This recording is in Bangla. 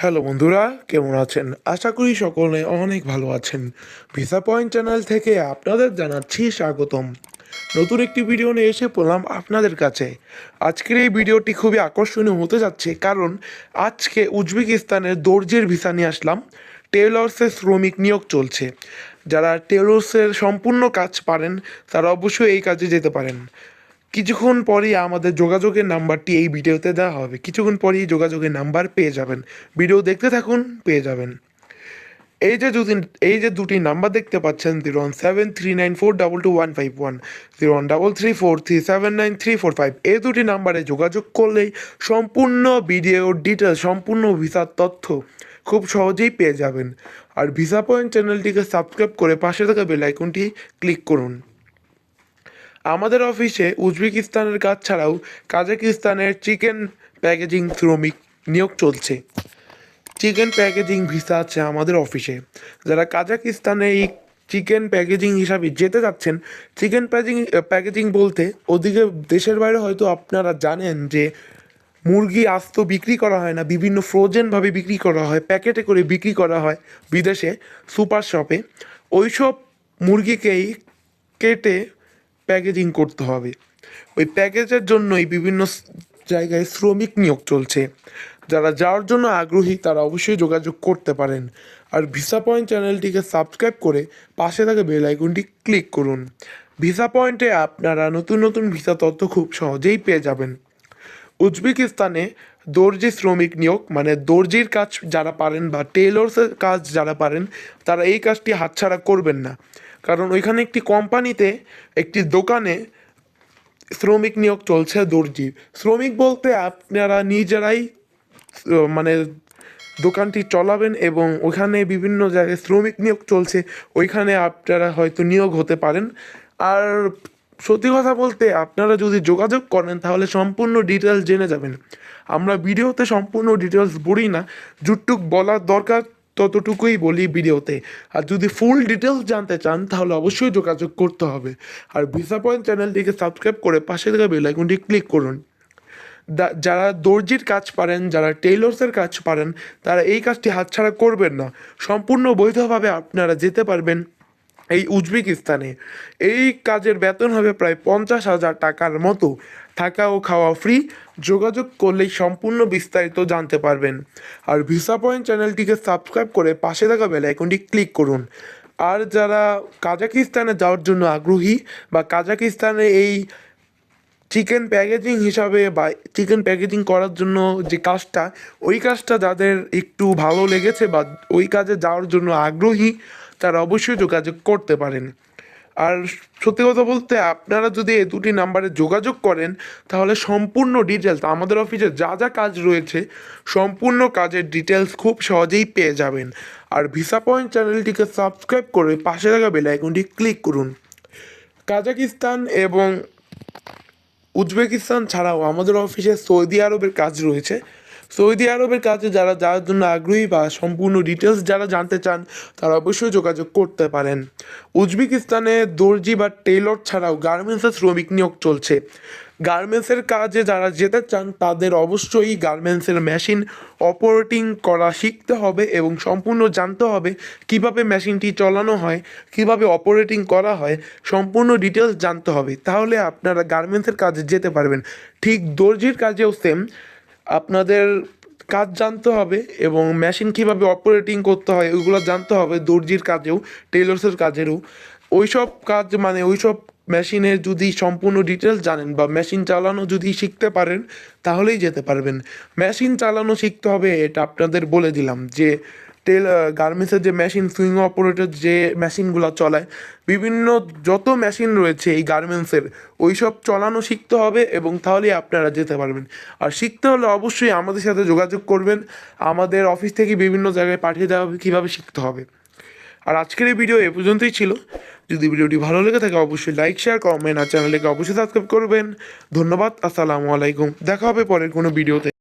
হ্যালো বন্ধুরা, কেমন আছেন? আশা করি সকলে অনেক ভালো আছেন। ভিসা পয়েন্ট চ্যানেল থেকে আপনাদের জানাচ্ছি স্বাগতম। নতুন একটি ভিডিও নিয়ে এসে পড়লাম আপনাদের কাছে। আজকের এই ভিডিওটি খুবই আকর্ষণীয় হতে যাচ্ছে কারণ আজকে উজবেকিস্তানের দর্জির ভিসা নিয়ে আসলাম। টেলর্সের শ্রমিক নিয়োগ চলছে। যারা টেলর্সের সম্পূর্ণ কাজ পারেন, তারা অবশ্যই এই কাজে যেতে পারেন। কিছুক্ষণ পরেই আমাদের যোগাযোগের নাম্বারটি এই ভিডিওতে দেওয়া হবে। কিছুক্ষণ পরেই যোগাযোগের নাম্বার পেয়ে যাবেন। ভিডিও দেখতে থাকুন, পেয়ে যাবেন। এই যে দুদিন, এই যে দুটি নাম্বার দেখতে পাচ্ছেন zero one seven three nine four double two one five one zero one double three four three seven nine three four five এই দুটি নাম্বারে যোগাযোগ করলেই সম্পূর্ণ ভিডিও ডিটেলস সম্পূর্ণ ভিসার তথ্য খুব সহজেই পেয়ে যাবেন। আর ভিসা পয়েন্ট চ্যানেলটিকে সাবস্ক্রাইব করে পাশে থাকা বেল আইকনটি ক্লিক করুন। আমাদের অফিসে উজবেকিস্তানের কাজ ছাড়াও কাজাকিস্তানের চিকেন প্যাকেজিং শ্রমিক নিয়োগ চলছে। চিকেন প্যাকেজিং ভিসা আছে আমাদের অফিসে। যারা কাজাকিস্তানে এই চিকেন প্যাকেজিং হিসাবে যেতে যাচ্ছেন, চিকেন প্যাকেজিং প্যাকেজিং বলতে ওদিকে দেশের বাইরে হয়তো আপনারা জানেন যে মুরগি আস্ত বিক্রি করা হয় না, বিভিন্ন ফ্রোজেনভাবে বিক্রি করা হয়, প্যাকেটে করে বিক্রি করা হয় বিদেশে সুপার শপে। ওইসব মুরগিকেই কেটে প্যাকেজিং করতে হবে। ওই প্যাকেজের জন্যই বিভিন্ন জায়গায় শ্রমিক নিয়োগ চলছে। যারা যাওয়ার জন্য আগ্রহী, তারা অবশ্যই যোগাযোগ করতে পারেন। আর ভিসা পয়েন্ট চ্যানেলটিকে সাবস্ক্রাইব করে পাশে থাকা বেল আইকনটি ক্লিক করুন। ভিসা পয়েন্টে আপনারা নতুন নতুন ভিসা তথ্য খুব সহজেই পেয়ে যাবেন। উজবেকিস্তানে দর্জি শ্রমিক নিয়োগ মানে দর্জির কাজ যারা পারেন বা টেলর্সের কাজ যারা পারেন, তারা এই কাজটি হাতছাড়া করবেন না। কারণ ওইখানে একটি কোম্পানিতে, একটি দোকানে শ্রমিক নিয়োগ চলছে দর্জি শ্রমিক বলতে আপনারা নিজেরাই মানে দোকানটি চলাবেন এবং ওখানে বিভিন্ন জায়গায় শ্রমিক নিয়োগ চলছে, ওইখানে আপনারা হয়তো নিয়োগ হতে পারেন। আর সত্যি কথা বলতে আপনারা যদি যোগাযোগ করেন, তাহলে সম্পূর্ণ ডিটেলস জেনে যাবেন। আমরা ভিডিওতে সম্পূর্ণ ডিটেলস বলি না যুটটুক বলার দরকার ততটুকুই বলি ভিডিওতে। আর যদি ফুল ডিটেলস জানতে চান, তাহলে অবশ্যই যোগাযোগ করতে হবে। আর ভিসা পয়েন্ট চ্যানেলটিকে সাবস্ক্রাইব করে পাশে থাকা বেল আইকনটি ক্লিক করুন। যারা দর্জির কাজ পারেন, যারা টেইলর্সের কাজ পারেন, তারা এই কাজটি হাতছাড়া করবেন না। সম্পূর্ণ বৈধভাবে আপনারা যেতে পারবেন এই উজবেকিস্তানে। এই কাজের বেতন হবে প্রায় পঞ্চাশ হাজার টাকার মতো। থাকা ও খাওয়া ফ্রি যোগাযোগ করলেই সম্পূর্ণ বিস্তারিত জানতে পারবেন। আর ভিসা পয়েন্ট চ্যানেলটিকে সাবস্ক্রাইব করে পাশে থাকা বেল আইকনটি ক্লিক করুন। আর যারা কাজাকিস্তানে যাওয়ার জন্য আগ্রহী বা কাজাকিস্তানে এই চিকেন প্যাকেজিং হিসাবে বা চিকেন প্যাকেজিং করার জন্য যে কাজটা, ওই কাজটা যাদের একটু ভালো লেগেছে বা ওই কাজে যাওয়ার জন্য আগ্রহী, তারা অবশ্যই যোগাযোগ করতে পারেন। আর সত্যি কথা বলতে আপনারা যদি এই দুটি নাম্বারে যোগাযোগ করেন, তাহলে সম্পূর্ণ ডিটেলস আমাদের অফিসে যা যা কাজ রয়েছে, সম্পূর্ণ কাজের ডিটেলস খুব সহজেই পেয়ে যাবেন। আর ভিসা পয়েন্ট চ্যানেলটিকে সাবস্ক্রাইব করে পাশে থাকা বেল আইকনটি ক্লিক করুন। কাজাকিস্তান এবং উজবেকিস্তান ছাড়াও আমাদের অফিসে সৌদি আরবের কাজ রয়েছে। সৌদি আরবের কাজে যারা যাওয়ার জন্য আগ্রহী বা সম্পূর্ণ ডিটেলস যারা জানতে চান, তারা অবশ্যই যোগাযোগ করতে পারেন। উজবেকিস্তানে দর্জি বা টেইলর ছাড়াও গার্মেন্টসের শ্রমিক নিয়োগ চলছে। গার্মেন্টসের কাজে যারা যেতে চান, তাদের অবশ্যই গার্মেন্টসের মেশিন অপারেটিং করা শিখতে হবে এবং সম্পূর্ণ জানতে হবে কীভাবে মেশিনটি চালানো হয়, কীভাবে অপারেটিং করা হয়, সম্পূর্ণ ডিটেলস জানতে হবে। তাহলে আপনারা গার্মেন্টসের কাজে যেতে পারবেন। ঠিক দর্জির কাজেও সেম আপনাদের কাজ জানতে হবে এবং মেশিন কীভাবে অপারেটিং করতে হয় ওইগুলো জানতে হবে দর্জির কাজেও টেইলর্সের কাজেরও। ওই সব কাজ মানে ওই সব মেশিনের যদি সম্পূর্ণ ডিটেলস জানেন বা মেশিন চালানো যদি শিখতে পারেন, তাহলেই যেতে পারবেন। মেশিন চালানো শিখতে হবে, এটা আপনাদের বলে দিলাম যে টেল গার্মেন্টসের যে মেশিন সুইং অপারেটর যে মেশিনগুলো চলায়, বিভিন্ন যত মেশিন রয়েছে এই গার্মেন্টসের ওই সব চলানো শিখতে হবে এবং তাহলেই আপনারা যেতে পারবেন। আর শিখতে হলে অবশ্যই আমাদের সাথে যোগাযোগ করবেন। আমাদের অফিস থেকে বিভিন্ন জায়গায় পাঠিয়ে দেওয়া হবে, কীভাবে শিখতে হবে। আর আজকের এই ভিডিও এ পর্যন্তই ছিল। যদি ভিডিওটি ভালো লেগে থাকে, অবশ্যই লাইক শেয়ার কমেন্ট আর চ্যানেলটিকে অবশ্যই সাবস্ক্রাইব করবেন। ধন্যবাদ, আসসালামু আলাইকুম। দেখা হবে পরের কোনো ভিডিওতে